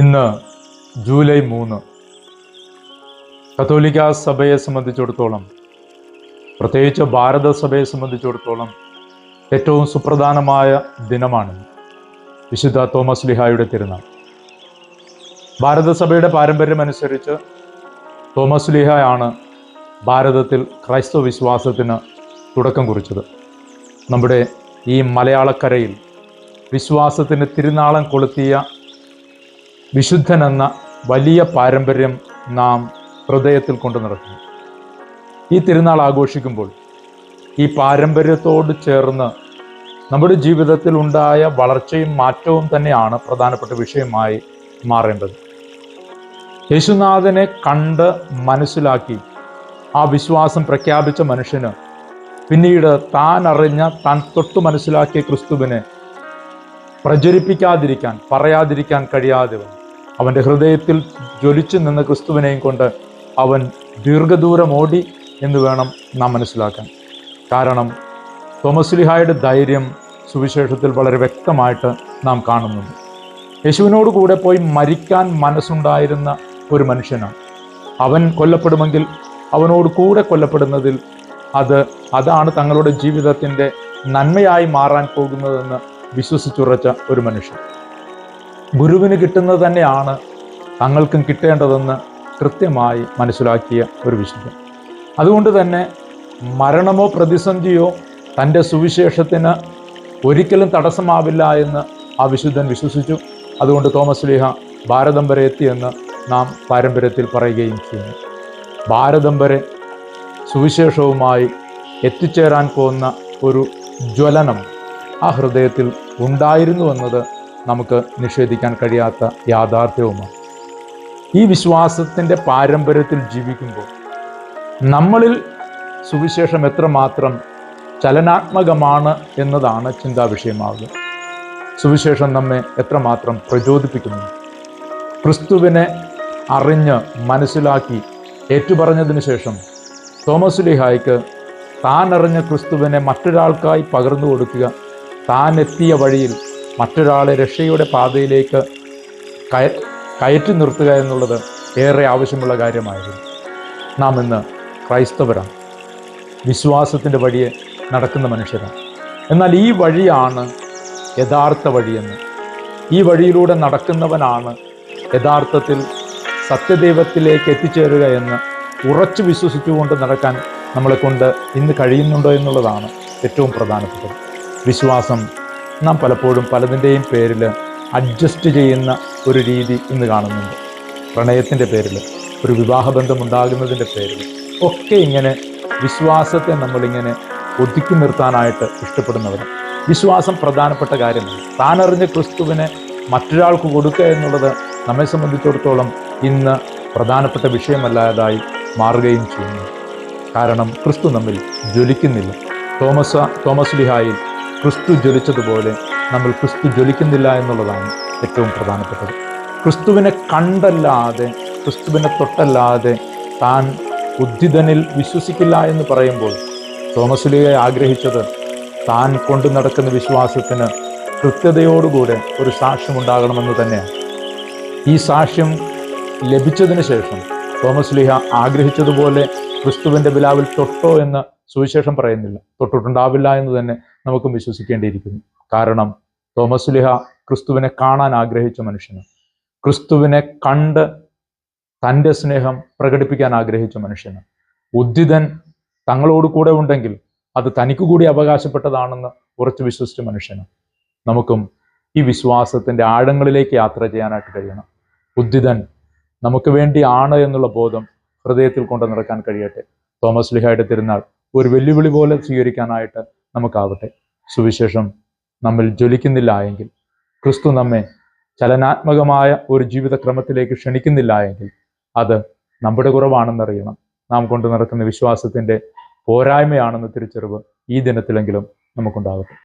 ഇന്ന് ജൂലൈ മൂന്ന്. കത്തോലിക്ക സഭയെ സംബന്ധിച്ചിടത്തോളം പ്രത്യേകിച്ച് ഭാരത സഭയെ സംബന്ധിച്ചിടത്തോളം ഏറ്റവും സുപ്രധാനമായ ദിനമാണ് വിശുദ്ധ തോമസ് ലിഹായുടെ തിരുനാൾ. ഭാരതസഭയുടെ പാരമ്പര്യമനുസരിച്ച് തോമസ് ലിഹയാണ് ഭാരതത്തിൽ ക്രൈസ്തവ വിശ്വാസത്തിന് തുടക്കം കുറിച്ചത്. നമ്മുടെ ഈ മലയാളക്കരയിൽ വിശ്വാസത്തിന് തിരുനാളം കൊളുത്തിയ വിശുദ്ധൻ എന്ന വലിയ പാരമ്പര്യം നാം ഹൃദയത്തിൽ കൊണ്ടു നടക്കുന്നു. ഈ തിരുനാൾ ആഘോഷിക്കുമ്പോൾ ഈ പാരമ്പര്യത്തോട് ചേർന്ന് നമ്മുടെ ജീവിതത്തിൽ ഉണ്ടായ വളർച്ചയും മാറ്റവും തന്നെയാണ് പ്രധാനപ്പെട്ട വിഷയമായി മാറേണ്ടത്. യേശുനാഥനെ കണ്ട് മനസ്സിലാക്കി ആ വിശ്വാസം പ്രഖ്യാപിച്ച മനുഷ്യന് പിന്നീട് താൻ അറിഞ്ഞ താൻ തൊട്ട് മനസ്സിലാക്കിയ ക്രിസ്തുവിനെ പ്രചരിപ്പിക്കാതിരിക്കാൻ പറയാതിരിക്കാൻ കഴിയാതെ വന്നു. അവന്റെ ഹൃദയത്തിൽ ജ്വലിച്ചു നിന്ന ക്രിസ്തുവിനെയും കൊണ്ട് അവൻ ദീർഘദൂരം ഓടി എന്ന് വേണം നാം മനസ്സിലാക്കാൻ. കാരണം തോമസ് ലിഹായുടെ ധൈര്യം സുവിശേഷത്തിൽ വളരെ വ്യക്തമായിട്ട് നാം കാണുന്നുണ്ട്. യേശുവിനോട് കൂടെ പോയി മരിക്കാൻ മനസ്സുണ്ടായിരുന്ന ഒരു മനുഷ്യനാണ്. അവൻ കൊല്ലപ്പെടുമെങ്കിൽ അവനോട് കൂടെ കൊല്ലപ്പെടുന്നതിൽ അത് അതാണ് തങ്ങളുടെ ജീവിതത്തിന്റെ നന്മയായി മാറാൻ പോകുന്നതെന്ന് വിശ്വസിച്ചുറച്ച ഒരു മനുഷ്യൻ. ഗുരുവിന് കിട്ടുന്നത് തന്നെയാണ് തങ്ങൾക്കും കിട്ടേണ്ടതെന്ന് കൃത്യമായി മനസ്സിലാക്കിയ ഒരു വിശുദ്ധൻ. അതുകൊണ്ട് തന്നെ മരണമോ പ്രതിസന്ധിയോ തന്റെ സുവിശേഷത്തിന് ഒരിക്കലും തടസ്സമാവില്ല എന്ന് ആ വിശുദ്ധൻ വിശ്വസിച്ചു. അതുകൊണ്ട് തോമസ് ലീഹ ഭാരതം വരെ എത്തിയെന്ന് നാം പാരമ്പര്യത്തിൽ പറയുകയും ചെയ്യുന്നു. ഭാരതം വരെ സുവിശേഷവുമായി എത്തിച്ചേരാൻ പോകുന്ന ഒരു ജ്വലനം ആ ഹൃദയത്തിൽ ഉണ്ടായിരുന്നു എന്നത് നമുക്ക് നിഷേധിക്കാൻ കഴിയാത്ത യാഥാർത്ഥ്യവുമാണ്. ഈ വിശ്വാസത്തിന്റെ പാരമ്പര്യത്തിൽ ജീവിക്കുമ്പോൾ നമ്മളിൽ സുവിശേഷം എത്രമാത്രം ചലനാത്മകമാണ് എന്നതാണ് ചിന്താ വിഷയമാവുക സുവിശേഷം നമ്മെ എത്രമാത്രം പ്രചോദിപ്പിക്കുന്നു. ക്രിസ്തുവിനെ അറിഞ്ഞ് മനസ്സിലാക്കി ഏറ്റുപറഞ്ഞതിന് ശേഷം തോമസ് ലിഹായ്ക്ക് താൻ അറിഞ്ഞ ക്രിസ്തുവിനെ മറ്റൊരാൾക്കായി പകർന്നു കൊടുക്കുക താൻ എത്തിയ വഴിയിൽ മറ്റൊരാളെ രക്ഷയുടെ പാതയിലേക്ക് കയ കയറ്റി നിർത്തുക എന്നുള്ളത് ഏറെ ആവശ്യമുള്ള കാര്യമായിരുന്നു. നാം ഇന്ന് ക്രൈസ്തവരാണ്. വിശ്വാസത്തിന്റെ വഴിയെ നടക്കുന്ന മനുഷ്യരാണ്. എന്നാൽ ഈ വഴിയാണ് യഥാർത്ഥ വഴിയെന്ന്. ഈ വഴിയിലൂടെ നടക്കുന്നവനാണ് യഥാർത്ഥത്തിൽ സത്യദൈവത്തിലേക്ക് എത്തിച്ചേരുക എന്ന് ഉറച്ചു വിശ്വസിച്ചുകൊണ്ട് നടക്കാൻ നമ്മളെ കൊണ്ട് ഇന്ന് കഴിയുന്നുണ്ടോ എന്നുള്ളതാണ് ഏറ്റവും പ്രധാനപ്പെട്ടത്. വിശ്വാസം നാം പലപ്പോഴും പലതിന്റെയും പേരിൽ അഡ്ജസ്റ്റ് ചെയ്യുന്ന ഒരു രീതി ഇന്ന് കാണുന്നുണ്ട്. പ്രണയത്തിന്റെ പേരിൽ ഒരു വിവാഹബന്ധം ഉണ്ടാകുന്നതിന്റെ പേരിൽ ഒക്കെ ഇങ്ങനെ വിശ്വാസത്തെ നമ്മളിങ്ങനെ ഒതുക്കി നിർത്താനായിട്ട് ഇഷ്ടപ്പെടുന്നവർ. വിശ്വാസം പ്രധാനപ്പെട്ട കാര്യമാണ് താനറിഞ്ഞ് ക്രിസ്തുവിനെ മറ്റൊരാൾക്ക് കൊടുക്കുക എന്നുള്ളത് നമ്മെ സംബന്ധിച്ചിടത്തോളം ഇന്ന് പ്രധാനപ്പെട്ട വിഷയമല്ലാതായി മാറുകയും ചെയ്യുന്നു. കാരണം ക്രിസ്തു നമ്മിൽ ജ്വലിക്കുന്നില്ല. തോമസ് തോമസ് ലിഹായിൽ ക്രിസ്തു ജ്വലിച്ചതുപോലെ നമ്മൾ ക്രിസ്തു ജ്വലിക്കുന്നില്ല എന്നുള്ളതാണ് ഏറ്റവും പ്രധാനപ്പെട്ടത്. ക്രിസ്തുവിനെ കണ്ടല്ലാതെ ക്രിസ്തുവിനെ തൊട്ടല്ലാതെ താൻ ഉദ്ധിതനിൽ വിശ്വസിക്കില്ല എന്ന് പറയുമ്പോൾ തോമസ് ലിഹ ആഗ്രഹിച്ചത് താൻ കൊണ്ടു നടക്കുന്ന വിശ്വാസത്തിന് കൃത്യതയോടുകൂടെ ഒരു സാക്ഷ്യമുണ്ടാകണമെന്ന് തന്നെയാണ്. ഈ സാക്ഷ്യം ലഭിച്ചതിന് ശേഷം തോമസ് ലിഹ ആഗ്രഹിച്ചതുപോലെ ക്രിസ്തുവിന്റെ ബിലാവിൽ തൊട്ടോ എന്ന് സുവിശേഷം പറയുന്നില്ല. തൊട്ടിട്ടുണ്ടാവില്ല എന്ന് തന്നെ നമുക്കും വിശ്വസിക്കേണ്ടിയിരിക്കുന്നു. കാരണം തോമസ് ലിഹ ക്രിസ്തുവിനെ കാണാൻ ആഗ്രഹിച്ച മനുഷ്യന് ക്രിസ്തുവിനെ കണ്ട് തന്റെ സ്നേഹം പ്രകടിപ്പിക്കാൻ ആഗ്രഹിച്ച മനുഷ്യന് ഉദ്ധിതൻ തങ്ങളോട് കൂടെ ഉണ്ടെങ്കിൽ അത് തനിക്ക് കൂടി അവകാശപ്പെട്ടതാണെന്ന് ഉറച്ചു വിശ്വസിച്ച മനുഷ്യന് നമുക്കും ഈ വിശ്വാസത്തിന്റെ ആഴങ്ങളിലേക്ക് യാത്ര ചെയ്യാനായിട്ട് കഴിയണം. ഉദ്ധിതൻ നമുക്ക് വേണ്ടിയാണ് എന്നുള്ള ബോധം ഹൃദയത്തിൽ കൊണ്ട് നടക്കാൻ കഴിയട്ടെ. തോമസ് ലിഹായുടെ തിരുനാൾ ഒരു വെല്ലുവിളി പോലെ സ്വീകരിക്കാനായിട്ട് നമുക്കാവട്ടെ. സുവിശേഷം നമ്മിൽ ജ്വലിക്കുന്നില്ല എങ്കിൽ ക്രിസ്തു നമ്മെ ചലനാത്മകമായ ഒരു ജീവിതക്രമത്തിലേക്ക് ക്ഷണിക്കുന്നില്ല എങ്കിൽ അത് നമ്മുടെ കുറവാണെന്നറിയണം. നാം കൊണ്ട് നടക്കുന്ന വിശ്വാസത്തിന്റെ പോരായ്മയാണെന്ന തിരിച്ചറിവ് ഈ ദിനത്തിലെങ്കിലും നമുക്കുണ്ടാകട്ടെ